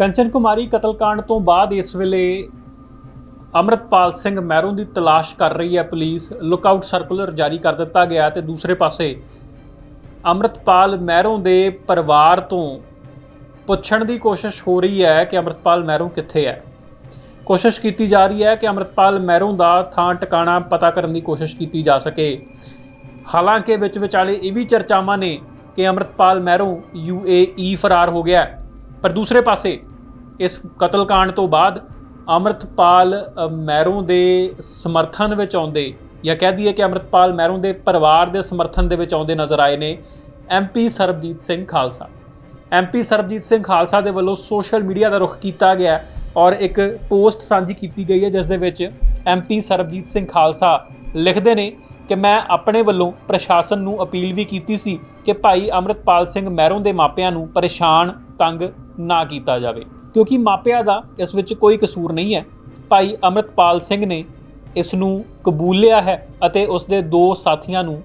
ਕੰਚਨ ਕੁਮਾਰੀ ਕਤਲकांड ਤੋਂ ਬਾਅਦ ਇਸ ਵੇਲੇ ਅਮਰਤਪਾਲ ਸਿੰਘ ਮਹਿਰੋਂ ਦੀ ਤਲਾਸ਼ ਕਰ ਰਹੀ ਹੈ ਪੁਲਿਸ। ਲੁੱਕਆਊਟ ਸਰਕੂਲਰ ਜਾਰੀ ਕਰ ਦਿੱਤਾ ਗਿਆ ਤੇ ਦੂਸਰੇ ਪਾਸੇ ਅਮਰਤਪਾਲ ਮਹਿਰੋਂ ਦੇ ਪਰਿਵਾਰ ਤੋਂ ਪੁੱਛਣ ਦੀ ਕੋਸ਼ਿਸ਼ ਹੋ ਰਹੀ ਹੈ ਕਿ ਅਮਰਤਪਾਲ ਮਹਿਰੋਂ ਕਿੱਥੇ ਹੈ। ਕੋਸ਼ਿਸ਼ ਕੀਤੀ ਜਾ ਰਹੀ ਹੈ ਕਿ ਅਮਰਤਪਾਲ ਮਹਿਰੋਂ ਦਾ ਥਾਂ ਟਿਕਾਣਾ ਪਤਾ ਕਰਨ ਦੀ ਕੋਸ਼ਿਸ਼ ਕੀਤੀ ਜਾ ਸਕੇ। ਹਾਲਾਂਕਿ ਵਿੱਚ ਵਿਚਾਲੇ ਇਹ ਵੀ ਚਰਚਾਵਾਂ ਨੇ ਕਿ ਅਮਰਤਪਾਲ ਮਹਿਰੋਂ ਯੂਏਈ ਫਰਾਰ ਹੋ ਗਿਆ ਹੈ। ਪਰ ਦੂਸਰੇ ਪਾਸੇ, ਇਸ ਕਤਲकांड ਤੋਂ ਬਾਅਦ ਅਮਰਤਪਾਲ ਮੈਰੋਂ ਦੇ ਸਮਰਥਨ ਵਿੱਚ ਆਉਂਦੇ ਜਾਂ ਕਹਿ ਦਈਏ ਕਿ ਅਮਰਤਪਾਲ ਮਹਿਰੋਂ ਦੇ ਪਰਿਵਾਰ ਦੇ ਸਮਰਥਨ ਦੇ ਵਿੱਚ ਆਉਂਦੇ ਨਜ਼ਰ ਆਏ ਨੇ ਐਮਪੀ ਸਰਬਜੀਤ ਸਿੰਘ ਖਾਲਸਾ। ਐਮਪੀ ਸਰਬਜੀਤ ਸਿੰਘ ਖਾਲਸਾ ਦੇ ਵੱਲੋਂ ਸੋਸ਼ਲ ਮੀਡੀਆ ਦਾ ਰੁਖ ਕੀਤਾ ਗਿਆ ਔਰ ਇੱਕ ਪੋਸਟ ਸਾਂਝੀ ਕੀਤੀ ਗਈ ਹੈ, ਜਿਸ ਦੇ ਵਿੱਚ ਐਮਪੀ ਸਰਬਜੀਤ ਸਿੰਘ ਖਾਲਸਾ ਲਿਖਦੇ ਨੇ ਕਿ ਮੈਂ ਆਪਣੇ ਵੱਲੋਂ ਪ੍ਰਸ਼ਾਸਨ ਨੂੰ ਅਪੀਲ ਵੀ ਕੀਤੀ ਸੀ ਕਿ ਭਾਈ ਅਮਰਤਪਾਲ ਸਿੰਘ ਮਹਿਰੋਂ ਦੇ ਮਾਪਿਆਂ ਨੂੰ ਪਰੇਸ਼ਾਨ, ਤੰਗ ਨਾ ਕੀਤਾ ਜਾਵੇ। ਕਿਉਂਕਿ ਮਾਪਿਆਂ ਦਾ ਇਸ ਵਿੱਚ ਕੋਈ ਕਸੂਰ ਨਹੀਂ ਹੈ। ਭਾਈ ਅਮਰਤਪਾਲ ਸਿੰਘ ਨੇ ਇਸ ਨੂੰ ਕਬੂਲਿਆ ਹੈ ਅਤੇ ਉਸ ਦੇ ਦੋ ਸਾਥੀਆਂ ਨੂੰ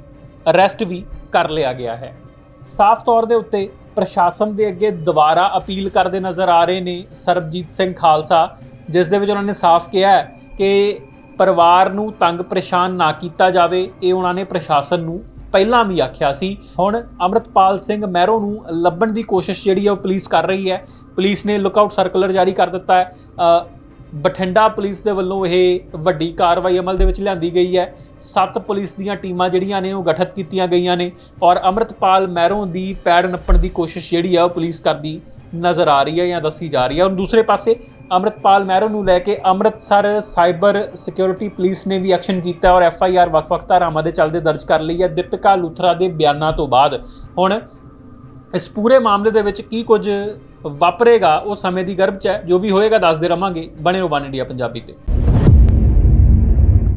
ਅਰੈਸਟ ਵੀ ਕਰ ਲਿਆ ਗਿਆ ਹੈ। ਸਾਫ਼ ਤੌਰ ਦੇ ਉੱਤੇ ਪ੍ਰਸ਼ਾਸਨ ਦੇ ਅੱਗੇ ਦੁਬਾਰਾ ਅਪੀਲ ਕਰਦੇ ਨਜ਼ਰ ਆ ਰਹੇ ਨੇ ਸਰਬਜੀਤ ਸਿੰਘ ਖਾਲਸਾ, ਜਿਸ ਦੇ ਵਿੱਚ ਉਹਨਾਂ ਨੇ ਸਾਫ਼ ਕਿਹਾ ਕਿ ਪਰਿਵਾਰ ਨੂੰ ਤੰਗ ਪਰੇਸ਼ਾਨ ਨਾ ਕੀਤਾ ਜਾਵੇ। ਇਹ ਉਹਨਾਂ ਨੇ ਪ੍ਰਸ਼ਾਸਨ ਨੂੰ ਪਹਿਲਾਂ ਵੀ ਆਖਿਆ ਸੀ, ਹੁਣ ਅਮਰਤਪਾਲ ਸਿੰਘ ਮਹਿਰੋ ਨੂੰ ਲੱਭਣ ਦੀ ਕੋਸ਼ਿਸ਼ ਜਿਹੜੀ ਹੈ ਉਹ ਪੁਲਿਸ ਕਰ ਰਹੀ ਹੈ। ਪੁਲਿਸ ਨੇ ਲੁੱਕਆਊਟ ਸਰਕੂਲਰ ਜਾਰੀ ਕਰ ਦਿੱਤਾ ਹੈ। ਬਠਿੰਡਾ ਪੁਲਿਸ ਦੇ ਵੱਲੋਂ ਇਹ ਵੱਡੀ ਕਾਰਵਾਈ ਅਮਲ ਦੇ ਵਿੱਚ ਲਿਆਂਦੀ ਗਈ ਹੈ। ਸੱਤ ਪੁਲਿਸ ਦੀਆਂ ਟੀਮਾਂ ਜਿਹੜੀਆਂ ਨੇ ਉਹ ਗਠਿਤ ਕੀਤੀਆਂ ਗਈਆਂ ਨੇ ਔਰ ਅਮਰਤਪਾਲ ਮਹਿਰੋਂ ਦੀ ਪੈੜ ਨੱਪਣ ਦੀ ਕੋਸ਼ਿਸ਼ ਜਿਹੜੀ ਆ ਉਹ ਪੁਲਿਸ ਕਰਦੀ ਨਜ਼ਰ ਆ ਰਹੀ ਹੈ ਜਾਂ ਦੱਸੀ ਜਾ ਰਹੀ ਹੈ। ਔਰ ਦੂਸਰੇ ਪਾਸੇ ਅਮਰਤਪਾਲ ਮਹਿਰੋ ਨੂੰ ਲੈ ਕੇ ਅੰਮ੍ਰਿਤਸਰ ਸਾਈਬਰ ਸਿਕਿਉਰਿਟੀ ਪੁਲਿਸ ਨੇ ਵੀ ਐਕਸ਼ਨ ਕੀਤਾ ਔਰ ਐਫ ਆਈ ਆਰ ਵੱਖ-ਵੱਖ ਧਾਰਾਵਾਂ ਦੇ ਚੱਲਦੇ ਦਰਜ ਕਰ ਲਈ ਹੈ। ਦੀਪਿਕਾ ਲੂਥਰਾ ਦੇ ਬਿਆਨਾਂ ਤੋਂ ਬਾਅਦ ਹੁਣ ਇਸ ਪੂਰੇ ਮਾਮਲੇ ਦੇ ਵਿੱਚ ਕੀ ਕੁਝ ਵਾਪਰੇਗਾ, ਉਹ ਸਮੇਂ ਦੀ ਗਰਭ ਚ ਹੈ। ਜੋ ਵੀ ਹੋਏਗਾ, ਦੱਸਦੇ ਰਵਾਂਗੇ। ਬਣੇ ਰਹੋ ਵਨ ਇੰਡੀਆ ਪੰਜਾਬੀ ਤੇ।